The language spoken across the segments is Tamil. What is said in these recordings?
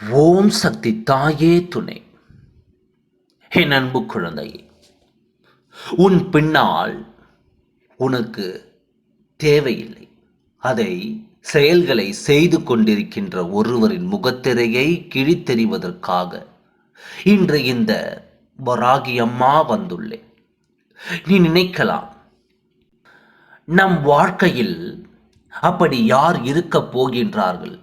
ஓம் சக்தி தாயே துணை. என் அன்பு குழந்தையே உன் பின்னால் உனக்கு தேவையில்லை. அதை செயல்களை செய்து கொண்டிருக்கின்ற ஒருவரின் முகத்திரையை கிழித்தெறிவதற்காக இன்று இந்த வராகி அம்மா வந்துள்ளேன் நீ நினைக்கலாம் நம் வாழ்க்கையில் அப்படி யார் இருக்கப் போகின்றார்கள்?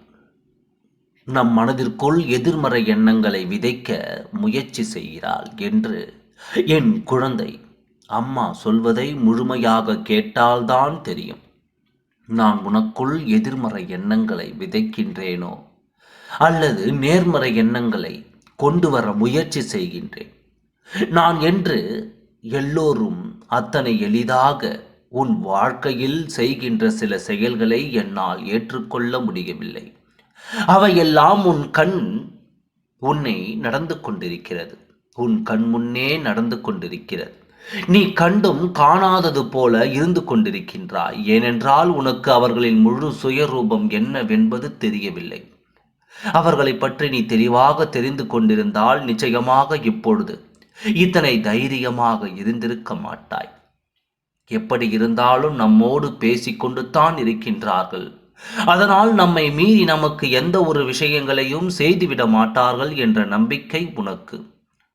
நம் மனதிற்குள் எதிர்மறை எண்ணங்களை விதைக்க முயற்சி செய்கிறாள் என்று என் குழந்தை அம்மா சொல்வதை முழுமையாக கேட்டால்தான் தெரியும். நான் உனக்குள் எதிர்மறை எண்ணங்களை விதைக்கின்றேனோ? அல்லது நேர்மறை எண்ணங்களை கொண்டு வர முயற்சி செய்கின்றேன். நான் என்று எல்லோரும் அத்தனை எளிதாக உன் வாழ்க்கையில் செய்கின்ற சில செயல்களை என்னால் ஏற்றுக்கொள்ள முடியவில்லை. அவையெல்லாம் உன் கண் உன்னை நடந்து கொண்டிருக்கிறது. உன் கண் முன்னே நடந்து கொண்டிருக்கிறது. நீ கண்டும் காணாதது போல இருந்து கொண்டிருக்கின்றாய். ஏனென்றால் உனக்கு அவர்களின் முழு சுயரூபம் என்னவென்பது தெரியவில்லை. அவர்களை பற்றி நீ தெளிவாக தெரிந்து கொண்டிருந்தால் நிச்சயமாக இப்பொழுது இத்தனை தைரியமாக இருந்திருக்க மாட்டாய். எப்படி இருந்தாலும் நம்மோடு பேசிக்கொண்டு தான் இருக்கின்றார்கள். அதனால் நம்மை மீறி நமக்கு எந்த ஒரு விஷயங்களையும் செய்துவிட மாட்டார்கள் என்ற நம்பிக்கை உனக்கு.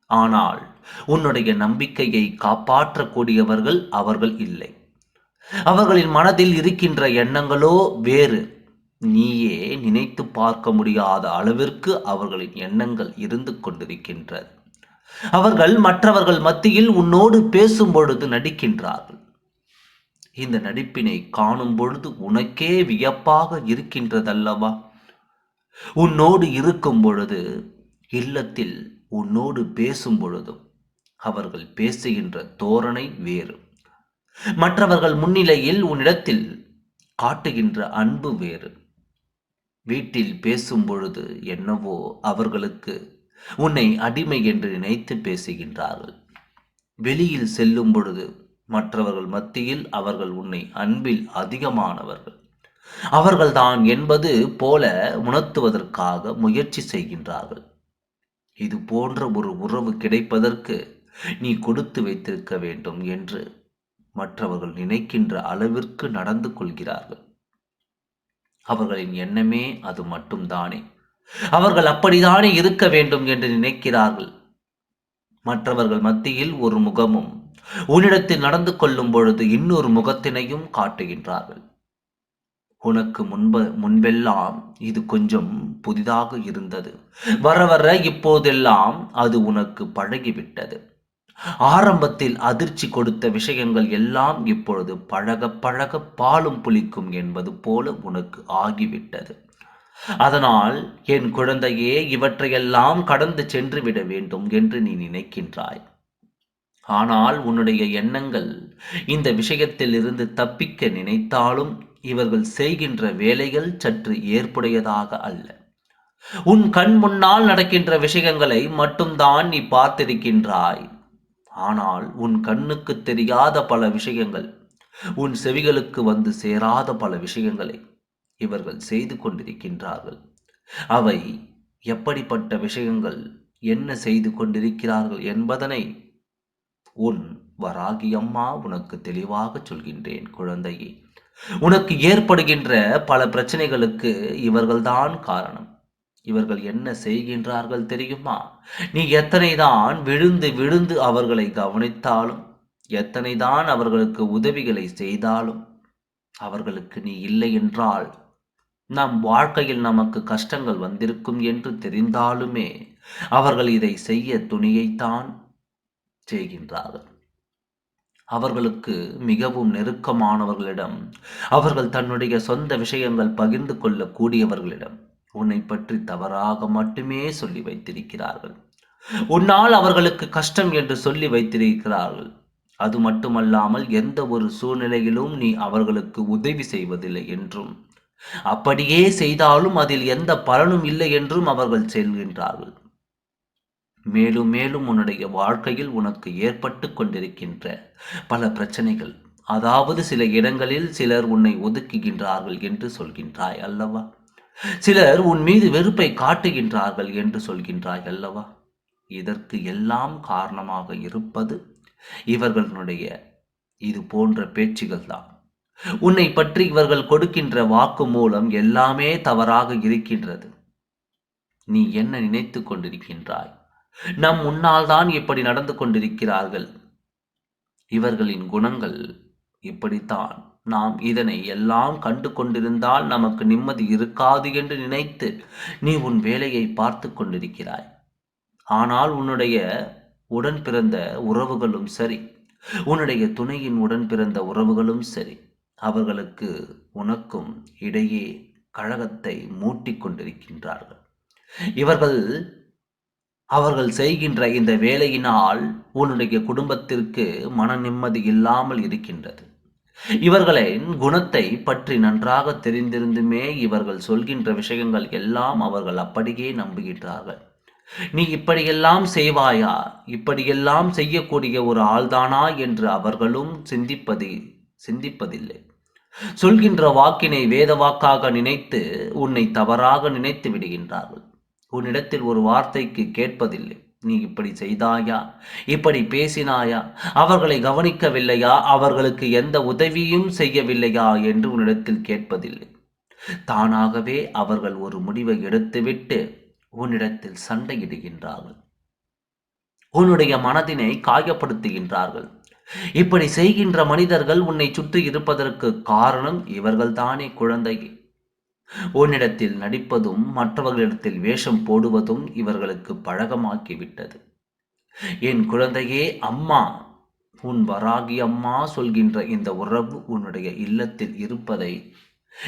ஆனால் உன்னுடைய நம்பிக்கையை காப்பாற்றக்கூடியவர்கள் அவர்கள் இல்லை. அவர்களின் மனதில் இருக்கின்ற எண்ணங்களோ வேறு. நீயே நினைத்து பார்க்க முடியாத அளவிற்கு அவர்களின் எண்ணங்கள் இருந்து கொண்டிருக்கின்றது அவர்கள் மற்றவர்கள் மத்தியில் உன்னோடு பேசும் பொழுது நடிக்கின்றார்கள். இந்த நடிப்பினை காணும் பொழுது உனக்கே வியப்பாக இருக்கின்றதல்லவா? உன்னோடு இருக்கும் பொழுது இல்லத்தில் உன்னோடு பேசும் பொழுதும் அவர்கள் பேசுகின்ற தோரணை வேறு. மற்றவர்கள் முன்னிலையில் உன்னிடத்தில் காட்டுகின்ற அன்பு வேறு. வீட்டில் பேசும் பொழுது என்னவோ அவர்களுக்கு உன்னை அடிமை என்று நினைத்து பேசுகின்றார்கள். வெளியில் செல்லும் பொழுது மற்றவர்கள் மத்தியில் அவர்கள் உன்னை அன்பில் அதிகமானவர்கள். அவர்கள்தான் என்பது போல உணர்த்துவதற்காக முயற்சி செய்கின்றார்கள். இது போன்ற ஒரு உறவு கிடைப்பதற்கு நீ கொடுத்து வைத்திருக்க வேண்டும் என்று மற்றவர்கள் நினைக்கின்ற அளவிற்கு நடந்து கொள்கிறார்கள். அவர்களின் எண்ணமே அது மட்டும்தானே. அவர்கள் அப்படித்தானே இருக்க வேண்டும் என்று நினைக்கிறார்கள். மற்றவர்கள் மத்தியில் ஒரு முகமும் உன்னிடத்தில் நடந்து கொள்ளும் பொழுது இன்னொரு முகத்தினையும் காட்டுகின்றார்கள். உனக்கு முன்ப முன்பெல்லாம் இது கொஞ்சம் புதிதாக இருந்தது. வர வர இப்போதெல்லாம் அது உனக்கு பழகிவிட்டது. ஆரம்பத்தில் அதிர்ச்சி கொடுத்த விஷயங்கள் எல்லாம் இப்பொழுது பழக பழக பாலும் புளிக்கும் என்பது போல உனக்கு ஆகிவிட்டது. அதனால் என் குழந்தையே இவற்றையெல்லாம் கடந்து சென்று விட வேண்டும் என்று நீ நினைக்கின்றாய். ஆனால் உன்னுடைய எண்ணங்கள் இந்த விஷயத்தில் இருந்து தப்பிக்க நினைத்தாலும் இவர்கள் செய்கின்ற வேலைகள் சற்று ஏற்புடையதாக அல்ல. உன் கண் முன்னால் நடக்கின்ற விஷயங்களை மட்டும்தான் நீ பார்த்திருக்கின்றாய். ஆனால் உன் கண்ணுக்கு தெரியாத பல விஷயங்கள் உன் செவிகளுக்கு வந்து சேராத பல விஷயங்களை இவர்கள் செய்து கொண்டிருக்கின்றார்கள். அவை எப்படிப்பட்ட விஷயங்கள் என்ன செய்து கொண்டிருக்கிறார்கள் என்பதனை உன் வராகி அம்மா உனக்கு தெளிவாக சொல்கின்றேன் குழந்தையே. உனக்கு ஏற்படுகின்ற பல பிரச்சனைகளுக்கு இவர்கள்தான் காரணம். இவர்கள் என்ன செய்கின்றார்கள் தெரியுமா? நீ எத்தனை தான் விழுந்து விழுந்து அவர்களை கவனித்தாலும் எத்தனை தான் அவர்களுக்கு உதவிகளை செய்தாலும் அவர்களுக்கு நீ இல்லை என்றால் நம் வாழ்க்கையில் நமக்கு கஷ்டங்கள் வந்திருக்கும் என்று தெரிந்தாலுமே அவர்கள் இதை செய்ய துணியைத்தான் செய்கின்றார்கள். அவர்களுக்கு மிகவும் நெருக்கமானவர்களிடம் அவர்கள் தன்னுடைய சொந்த விஷயங்கள் பகிர்ந்து கொள்ளக்கூடியவர்களிடம் உன்னை பற்றி தவறாக மட்டுமே சொல்லி வைத்திருக்கிறார்கள். உன்னால் அவர்களுக்கு கஷ்டம் என்று சொல்லி வைத்திருக்கிறார்கள். அது மட்டுமல்லாமல் எந்த ஒரு சூழ்நிலையிலும் நீ அவர்களுக்கு உதவி செய்வதில்லை என்றும் அப்படியே செய்தாலும் அதில் எந்த பலனும் இல்லை என்றும் அவர்கள் செல்கின்றார்கள். மேலும் மேலும் உன்னுடைய வாழ்க்கையில் உனக்கு ஏற்பட்டு கொண்டிருக்கின்ற பல பிரச்சனைகள். அதாவது சில இடங்களில் சிலர் உன்னை ஒதுக்குகின்றார்கள் என்று சொல்கின்றாய் அல்லவா? சிலர் உன் மீது வெறுப்பை காட்டுகின்றார்கள் என்று சொல்கின்றாய் அல்லவா? இதற்கு எல்லாம் காரணமாக இருப்பது இவர்களுடைய இது போன்ற பேச்சுகள் தான் உன்னை பற்றி இவர்கள் கொடுக்கின்ற வாக்கு மூலம் எல்லாமே தவறாக இருக்கின்றது. நீ என்ன நினைத்து கொண்டிருக்கின்றாய்? நம் முன்னால் தான் இப்படி நடந்து கொண்டிருக்கிறார்கள். இவர்களின் குணங்கள் இப்படித்தான். நாம் இதனை எல்லாம் கண்டு கொண்டிருந்தால் நமக்கு நிம்மதி இருக்காது என்று நினைத்து நீ உன் வேலையை பார்த்து கொண்டிருக்கிறாய். ஆனால் உன்னுடைய உடன் பிறந்த உறவுகளும் சரி. உன்னுடைய துணையின் உடன் பிறந்த உறவுகளும் சரி. அவர்களுக்கு உனக்கும் இடையே கழகத்தை மூட்டிக் கொண்டிருக்கின்றார்கள். இவர்கள் அவர்கள் செய்கின்ற இந்த வேலையினால் உன்னுடைய குடும்பத்திற்கு மன நிம்மதி இல்லாமல் இருக்கின்றது. இவர்களின் குணத்தை பற்றி நன்றாக தெரிந்திருந்துமே இவர்கள் சொல்கின்ற விஷயங்கள் எல்லாம் அவர்கள் அப்படியே நம்புகின்றார்கள். நீ இப்படியெல்லாம் செய்வாயா? இப்படியெல்லாம் செய்யக்கூடிய ஒரு ஆள்தானா? என்று அவர்களும் சிந்திப்பது சிந்திப்பதில்லை. சொல்கின்ற வாக்கினை வேத வாக்காக நினைத்து உன்னை தவறாக நினைத்து விடுகின்றார்கள். உன்னிடத்தில் ஒரு வார்த்தைக்கு கேட்பதில்லை. நீ இப்படி செய்தாயா? இப்படி பேசினாயா? அவர்களை கவனிக்கவில்லையா? அவர்களுக்கு எந்த உதவியும் செய்யவில்லையா? என்று உன்னிடத்தில் கேட்பதில்லை. தானாகவே அவர்கள் ஒரு முடிவை எடுத்துவிட்டு உன்னிடத்தில் சண்டையிடுகின்றார்கள். உன்னுடைய மனதினை காயப்படுத்துகின்றார்கள். இப்படி செய்கின்ற மனிதர்கள் உன்னை சுற்றி இருப்பதற்கு காரணம் இவர்கள்தானே குழந்தையே. உன்னிடத்தில் நடிப்பதும் மற்றவர்களிடத்தில் வேஷம் போடுவதும் இவர்களுக்கு பழகமாக்கிவிட்டது என் குழந்தையே அம்மா உன் வராகி அம்மா சொல்கின்ற இந்த உறவு உன்னுடைய இல்லத்தில் இருப்பதை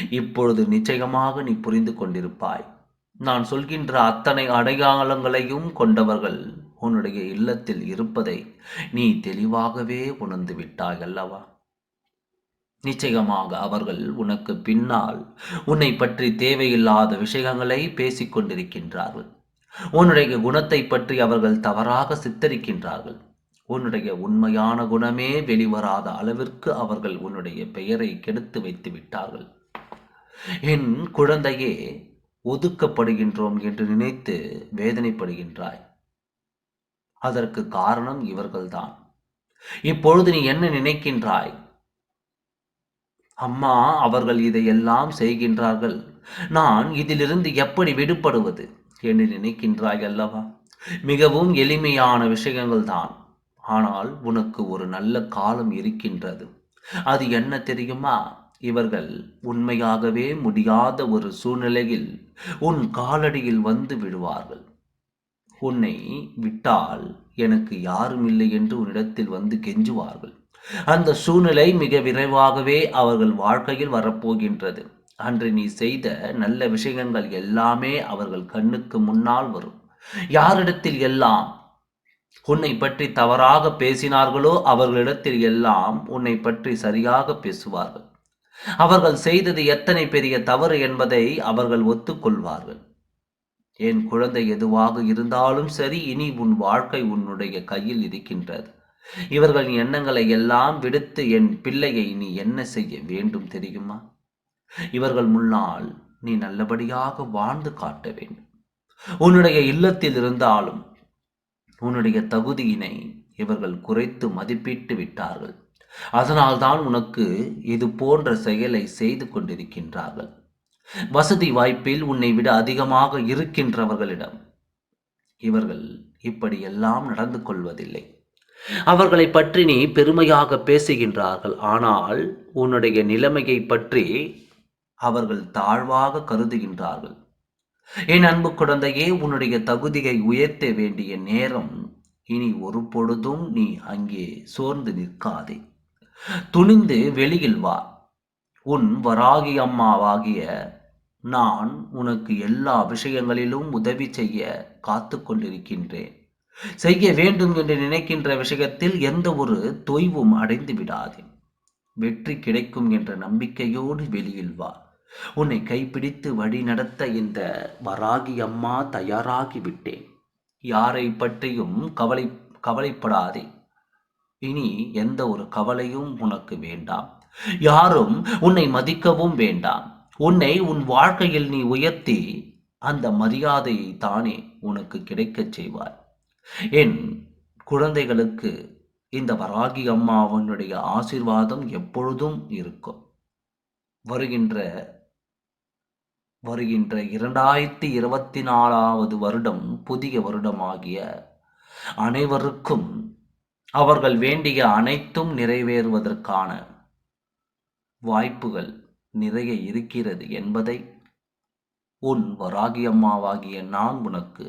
இப்பொழுது நிச்சயமாக நீ புரிந்து கொண்டிருப்பாய். நான் சொல்கின்ற அத்தனை அடையாளங்களையும் கொண்டவர்கள் உன்னுடைய இல்லத்தில் இருப்பதை நீ தெளிவாகவே உணர்ந்து விட்டாய் அல்லவா? நிச்சயமாக அவர்கள் உனக்கு பின்னால் உன்னை பற்றி தேவையில்லாத விஷயங்களை பேசிக்கொண்டிருக்கின்றார்கள் உன்னுடைய குணத்தை பற்றி அவர்கள் தவறாக சித்தரிக்கின்றார்கள். உன்னுடைய உண்மையான குணமே வெளிவராத அளவிற்கு அவர்கள் உன்னுடைய பெயரை கெடுத்து வைத்து விட்டார்கள். என் குழந்தையே ஒதுக்கப்படுகின்றோம் என்று நினைத்து வேதனைப்படுகின்றாய். அதற்கு காரணம் இவர்கள்தான். இப்பொழுது நீ என்ன நினைக்கின்றாய்? அம்மா அவர்கள் இதையெல்லாம் செய்கின்றார்கள். நான் இதிலிருந்து எப்படி விடுபடுவது? என்று நினைக்கின்றாய் அல்லவா? மிகவும் எளிமையான விஷயங்கள் தான். ஆனால் உனக்கு ஒரு நல்ல காலம் இருக்கின்றது. அது என்ன தெரியுமா? இவர்கள் உண்மையாகவே முடியாத ஒரு சூழ்நிலையில் உன் காலடியில் வந்து விடுவார்கள். உன்னை விட்டால் எனக்கு யாரும் இல்லை என்று உன்னிடத்தில் வந்து கெஞ்சுவார்கள். அந்த சூழ்நிலை மிக விரைவாகவே அவர்கள் வாழ்க்கையில் வரப்போகின்றது. அன்று நீ செய்த நல்ல விஷயங்கள் எல்லாமே அவர்கள் கண்ணுக்கு முன்னால் வரும். யாரிடத்தில் எல்லாம் உன்னை பற்றி தவறாக பேசினார்களோ அவர்களிடத்தில் எல்லாம் உன்னை பற்றி சரியாக பேசுவார்கள். அவர்கள் செய்தது எத்தனை பெரிய தவறு என்பதை அவர்கள் ஒத்துக்கொள்வார்கள். என் குழந்தை எதுவாக இருந்தாலும் சரி இனி உன் வாழ்க்கை உன்னுடைய கையில் இருக்கின்றது. இவர்களின் எண்ணங்களை எல்லாம் விடுத்து என் பிள்ளையை நீ என்ன செய்ய வேண்டும் தெரியுமா? இவர்கள் முன்னால் நீ நல்லபடியாக வாழ்ந்து காட்ட வேண்டும். உன்னுடைய இல்லத்தில் இருந்தாலும் உன்னுடைய தகுதியினை இவர்கள் குறைத்து மதிப்பிட்டு விட்டார்கள். அதனால்தான் உனக்கு இது போன்ற செயலை செய்து கொண்டிருக்கின்றார்கள். வசதி வாய்ப்பில் உன்னை விட அதிகமாக இருக்கின்றவர்களிடம் இவர்கள் இப்படியெல்லாம் நடந்து கொள்வதில்லை. அவர்களை பற்றி நீ பெருமையாக பேசுகின்றார்கள். ஆனால் உன்னுடைய நிலைமையை பற்றி அவர்கள் தாழ்வாக கருதுகின்றார்கள். என் அன்பு குழந்தையே உன்னுடைய தகுதியை உயர்த்த வேண்டிய நேரம் இனி ஒரு பொழுதும் நீ அங்கே சோர்ந்து நிற்காதே. துணிந்து வெளியில் வா. உன் வராகி அம்மாவாகிய நான் உனக்கு எல்லா விஷயங்களிலும் உதவி செய்ய காத்து கொண்டிருக்கின்றேன். செய்ய வேண்டும் என்று நினைக்கின்ற விஷயத்தில் எந்த ஒரு தொய்வும் அடைந்து விடாதே. வெற்றி கிடைக்கும் என்ற நம்பிக்கையோடு வெளியில் வா. உன்னை கைப்பிடித்து வழி நடத்த இந்த வராகி அம்மா தயாராகி விட்டேன். யாரை பற்றியும் கவலை கவலைப்படாதே. இனி எந்த ஒரு கவலையும் உனக்கு வேண்டாம். யாரும் உன்னை மதிக்கவும் வேண்டாம். உன்னை உன் வாழ்க்கையில் நீ உயர்த்தி அந்த மரியாதையை தானே உனக்கு கிடைக்கச் செய்வார் என் குழந்தைகளுக்கு இந்த வராகி அம்மாவனுடைய ஆசிர்வாதம் எப்பொழுதும் இருக்கும். வருகின்ற வருகின்ற இரண்டாயிரத்தி இருபத்தி நாலாவது வருடம் புதிய வருடமாகிய அனைவருக்கும் அவர்கள் வேண்டிய அனைத்தும் நிறைவேறுவதற்கான வாய்ப்புகள் நிறைய இருக்கிறது என்பதை உன் வராகி அம்மாவாகிய நான் உனக்கு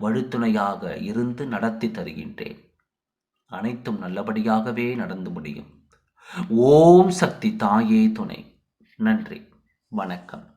வழித்துணையாக இருந்து நடத்தி தருகின்றேன். அனைத்தும் நல்லபடியாகவே நடந்து முடியும். ஓம் சக்தி தாயே துணை. நன்றி. வணக்கம்.